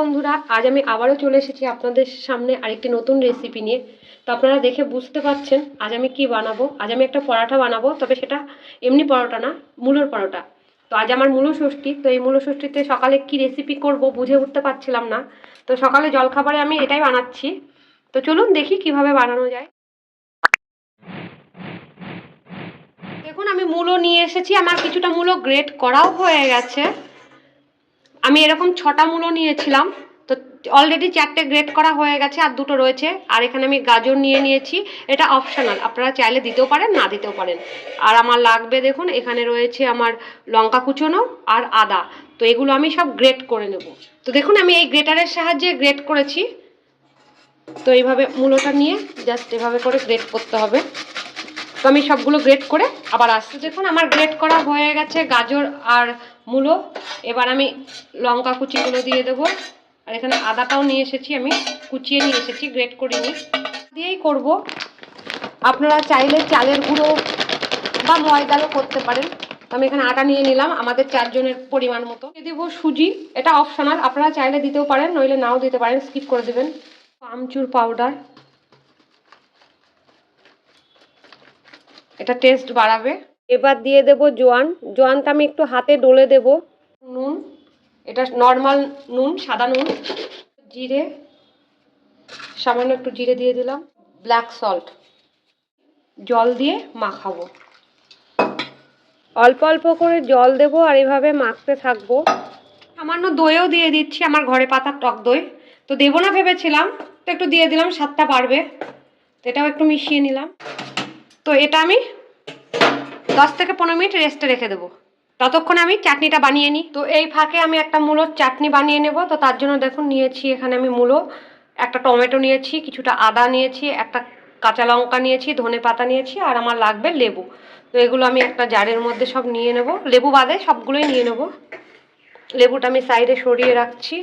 বন্ধুরা, আজ আমি আবারও চলে এসেছি আপনাদের সামনে আরেকটি নতুন রেসিপি নিয়ে। তো আপনারা দেখে বুঝতে পারছেন আজ আমি কি বানাবো। আজ আমি একটা পরোটা বানাবো, তবে সেটা এমনি পরোটা না, মূলোর পরোটা। তো আজ আমার মূল ষষ্ঠী, তো এই মূল ষষ্ঠীতে সকালে কি রেসিপি করব বুঝে উঠতে পারছিলাম না। তো সকালে জলখাবারে আমি এটাই বানাচ্ছি। তো চলুন দেখি কীভাবে বানানো যায়। দেখুন, আমি মূলো নিয়ে এসেছি, আমার কিছুটা মূলো গ্রেট করাও হয়ে গেছে। আমি এরকম ছটা মূলো নিয়েছিলাম, তো অলরেডি চারটে গ্রেড করা হয়ে গেছে আর দুটো রয়েছে। আর এখানে আমি গাজর নিয়ে নিয়েছি, এটা অপশনাল আপনারা চাইলে দিতেও পারেন, না দিতেও পারেন। আর আমার লাগবে দেখুন, এখানে রয়েছে আমার লঙ্কা কুচনো আর আদা, তো এগুলো আমি সব গ্রেড করে নেব। তো দেখুন, আমি এই গ্রেটারের সাহায্যে গ্রেড করেছি। তো এইভাবে মূলোটা নিয়ে জাস্ট এভাবে করে গ্রেড করতে হবে। তো আমি সবগুলো গ্রেড করে আবার আসছি। দেখুন, আমার গ্রেড করা হয়ে গেছে গাজর আর মূলো। এবার আমি লঙ্কা কুচিগুলো দিয়ে দেবো। আর এখানে আদাটাও নিয়ে এসেছি, আমি কুচিয়ে নিয়ে এসেছি গ্রেট করিনি দিয়েই করব। আপনারা চাইলে চালের গুঁড়ো বা ময়দারও করতে পারেন। আমি এখানে আটা নিয়ে নিলাম, আমাদের চারজনের পরিমাণ মতো। দেবো সুজি, এটা অপশনাল আপনারা চাইলে দিতেও পারেন, নইলে নাও দিতে পারেন স্কিপ করে দেবেন। আমচুর পাউডার এটা টেস্ট বাড়াবে। এবার দিয়ে দেব জোয়ান। জোয়ানটা আমি একটু হাতে ডলে দেব। নুন এটা নর্মাল নুন সাদা নুন। জিরে সামান্য একটু জিরে দিয়ে দিলাম। ব্ল্যাক সল্ট জল দিয়ে মাখাবো। অল্প অল্প করে জল দেবো আর এভাবে মাখতে থাকব। সামান্য দইও দিয়ে দিচ্ছি আমার ঘরে পাতার টক দই। তো দেবো না ভেবেছিলাম তো একটু দিয়ে দিলাম স্বাদটা বাড়বে। তো এটাও একটু মিশিয়ে নিলাম। তো এটা আমি দশ থেকে পনেরো মিনিট রেস্টে রেখে দেবো। ততক্ষণে আমি চাটনিটা বানিয়ে নিই। তো এই ফাঁকে আমি একটা মূলোর চাটনি বানিয়ে নেব। তো তার জন্য দেখুন, নিয়েছি এখানে আমি মূলো, একটা টমেটো নিয়েছি, কিছুটা আদা নিয়েছি, একটা কাঁচা লঙ্কা নিয়েছি, ধনে পাতা নিয়েছি, আর আমার লাগবে লেবু। তো এগুলো আমি একটা জারের মধ্যে সব নিয়ে নেব। লেবু বাদে সবগুলোই নিয়ে নেব। লেবুটা আমি সাইডে সরিয়ে রাখছি।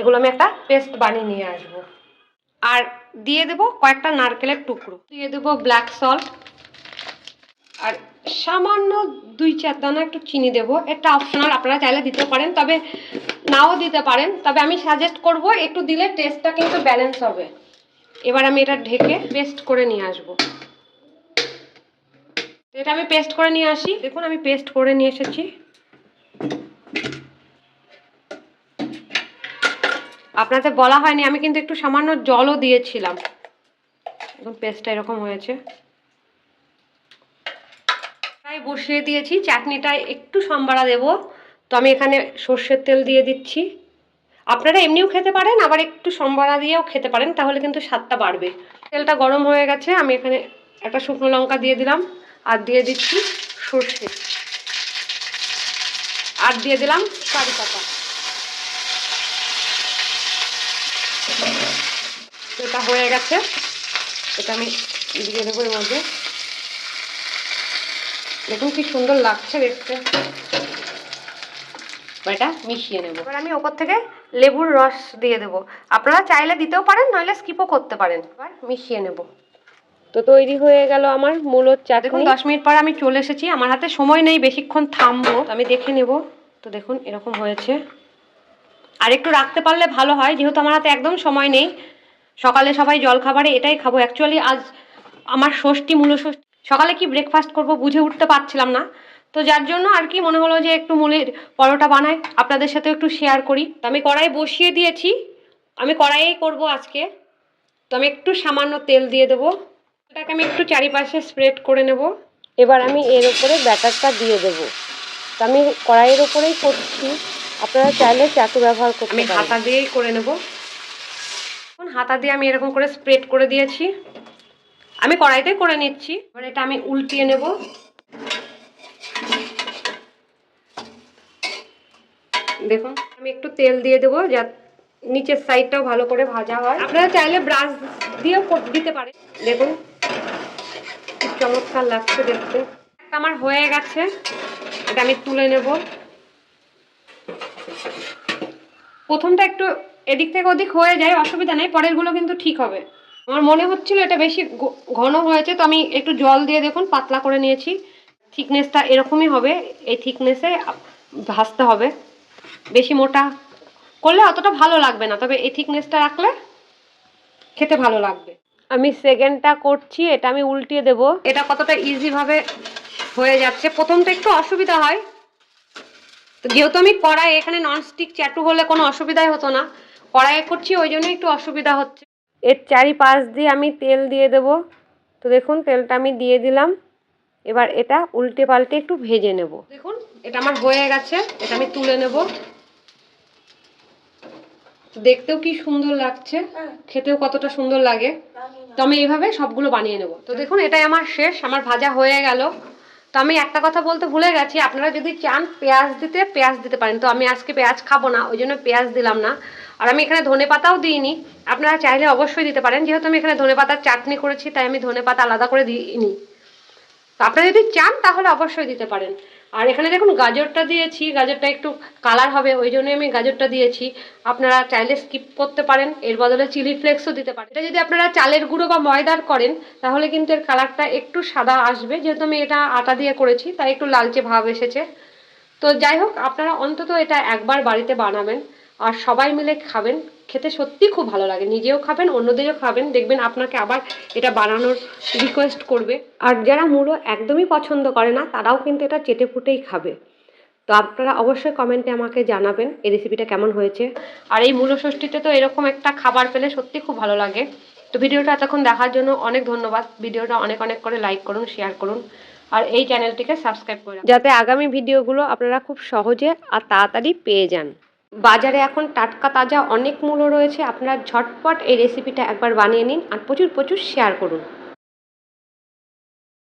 এগুলো আমি একটা পেস্ট বানিয়ে নিয়ে আসব। আর দিয়ে দেবো কয়েকটা নারকেলের টুকরো। দিয়ে দেবো ব্ল্যাক সল্ট আর সামান্য দুই চার দানা একটু চিনি দেবো। এটা অপশনাল আপনারা চাইলে দিতে পারেন, তবে নাও দিতে পারেন। তবে আমি সাজেস্ট করব, একটু দিলে টেস্টটা কিন্তু ব্যালেন্স হবে। এবার আমি এটা ঢেকে পেস্ট করে নিয়ে আসব। এটা আমি পেস্ট করে নিয়ে আসি। দেখুন, আমি পেস্ট করে নিয়ে এসেছি। আপনাদের বলা হয়নি, আমি কিন্তু একটু সামান্য জলও দিয়েছিলাম। এখন পেস্টটা এরকম হয়েছে। তাই বসিয়ে দিয়েছি, চাটনিটা একটু সম্বারা দেব। তো আমি এখানে সর্ষের তেল দিয়ে দিচ্ছি। আপনারা এমনিও খেতে পারেন, আবার একটু সম্বারা দিয়েও খেতে পারেন, তাহলে কিন্তু স্বাদটা বাড়বে। তেলটা গরম হয়ে গেছে, আমি এখানে একটা শুকনো লঙ্কা দিয়ে দিলাম, আর দিয়ে দিচ্ছি সর্ষে। আর দিয়ে দিলাম কারি পাতা। এটা হয়ে গেছে। এটা আমি দিয়ে দেবো এর মধ্যে। দেখুন কি সুন্দর লাগছে দেখতে। এটা মিশিয়ে নেব। এবার আমি ওপর থেকে লেবুর রস দিয়ে দেবো। আপনারা চাইলে দিতেও পারেন নইলে স্কিপও করতে পারেন। এবার মিশিয়ে নেব। তো তৈরি হয়ে গেল আমার মূলোর চাটনি। দেখুন, দশ মিনিট পর আমি চলে এসেছি। আমার হাতে সময় নেই, বেশিক্ষণ থামবো। আমি দেখে নেব। তো দেখুন, এরকম হয়েছে। আর একটু রাখতে পারলে ভালো হয়, যেহেতু আমার হাতে একদম সময় নেই। সকালে সবাই জল খাবারে এটাই খাব। অ্যাকচুয়ালি আজ আমার ষষ্ঠী, মূল ষষ্ঠী। সকালে কি ব্রেকফাস্ট করব বুঝে উঠতে পারছিলাম না। তো যার জন্য আর কি মনে হলো যে একটু মুলের পরোটা বানাই, আপনাদের সাথে একটু শেয়ার করি। তো আমি কড়াই বসিয়ে দিয়েছি। আমি কড়াইয়েই করব আজকে। তো আমি একটু সামান্য তেল দিয়ে দেবো। এটাকে আমি একটু চারিপাশে স্প্রেড করে নেব। এবার আমি এর উপরে ব্যাটারটা দিয়ে দেবো। তো আমি কড়াইয়ের ওপরেই করছি। আপনারা চাইলে চাটু ব্যবহার করতে আমি হাতা দিয়েই করে নেব। এখন হাতা দিয়ে আমি এরকম করে স্প্রেড করে দিয়েছি। আমি কড়াইতে করে নিচ্ছি। এবার এটা আমি উল্টিয়ে নেব। দেখুন আমি একটু তেল দিয়ে দেবো যা নিচের সাইডটাও ভালো করে ভাজা হয়। আপনারা চাইলে ব্রাশ দিয়েও দিতে পারেন। দেখুন চমৎকার লাগছে দেখতে। আমার হয়ে গেছে। এটা আমি তুলে নেব। প্রথমটা একটু এদিক থেকে ওদিক হয়ে যায়, অসুবিধা নেই, পরেরগুলো কিন্তু ঠিক হবে। আমার মনে হচ্ছিল এটা বেশি ঘন হয়েছে, তো আমি একটু জল দিয়ে দেখুন, পাতলা করে নিয়েছি। থিকনেসটা এরকমই হবে, এই থিকনেসে ভাজতে হবে। বেশি মোটা করলে অতটা ভালো লাগবে না, তবে এই থিকনেসটা রাখলে খেতে ভালো লাগবে। আমি সেকেন্ডটা করছি, এটা আমি উল্টিয়ে দেব। এটা কতটা ইজিভাবে হয়ে যাচ্ছে। প্রথমটা একটু অসুবিধা হয় তো যেহেতু আমি কড়াই এখানে ননস্টিক চ্যাটু হলে কোনো অসুবিধাই হতো না। কড়াইয়ে করছি ওই জন্য একটু অসুবিধা হচ্ছে। এর চারিপাশ দিয়ে আমি তেল দিয়ে দেব। তো দেখুন তেলটা আমি দিয়ে দিলাম। এবার এটা উল্টে পাল্টে একটু ভেজে নেব। দেখুন এটা আমার হয়ে গেছে। এটা আমি তুলে নেব। দেখতেও কি সুন্দর লাগছে। খেতেও কতটা সুন্দর লাগে। তো আমি এইভাবে সবগুলো বানিয়ে নেব। তো দেখুন এটাই আমার শেষ। আমার ভাজা হয়ে গেল। তো আমি একটা কথা বলতে ভুলে গেছি, আপনারা যদি চান পেঁয়াজ দিতে পেঁয়াজ দিতে পারেন। তো আমি আজকে পেঁয়াজ খাব না, ওই জন্য পেঁয়াজ দিলাম না। আর আমি এখানে ধনে পাতাও দিইনি, আপনারা চাইলে অবশ্যই দিতে পারেন। যেহেতু আমি এখানে ধনে পাতার চাটনি করেছি, তাই আমি ধনে পাতা আলাদা করে দিইনি। তো আপনারা যদি চান, তাহলে অবশ্যই দিতে পারেন। আর এখানে দেখুন গাজরটা দিয়েছি, গাজরটা একটু কালার হবে, ওই জন্যই আমি গাজরটা দিয়েছি। আপনারা চাইলে স্কিপ করতে পারেন, এর বদলে চিলি ফ্লেক্সও দিতে পারেন। এটা যদি আপনারা চালের গুঁড়ো বা ময়দার করেন, তাহলে কিন্তু এর কালারটা একটু সাদা আসবে। যেহেতু আমি এটা আটা দিয়ে করেছি, তাই একটু লালচে ভাব এসেছে। তো যাই হোক, আপনারা অন্তত এটা একবার বাড়িতে বানাবেন। আর সবাই মিলে খাবেন। খেতে সত্যি খুব ভালো লাগে। নিজেও খাবেন, অন্যদেরও খাবেন। দেখবেন আপনাকে আবার এটা বানানোর রিকোয়েস্ট করবে। আর যারা মূলো একদমই পছন্দ করে না, তারাও কিন্তু এটা চেটে ফুটেই খাবে। তো আপনারা অবশ্যই কমেন্টে আমাকে জানাবেন এই রেসিপিটা কেমন হয়েছে। আর এই মূল ষষ্ঠীতে তো এরকম একটা খাবার পেলে সত্যি খুব ভালো লাগে। তো ভিডিওটা এতক্ষণ দেখার জন্য অনেক ধন্যবাদ। ভিডিওটা অনেক অনেক করে লাইক করুন শেয়ার করুন। আর এই চ্যানেলটিকে সাবস্ক্রাইব করুন যাতে আগামী ভিডিওগুলো আপনারা খুব সহজে আর তাড়াতাড়ি পেয়ে যান। বাজারে এখন টাটকা তাজা অনেক মূল্য রয়েছে। আপনারা ঝটপট এই রেসিপিটা একবার বানিয়ে নিন আর প্রচুর প্রচুর শেয়ার করুন।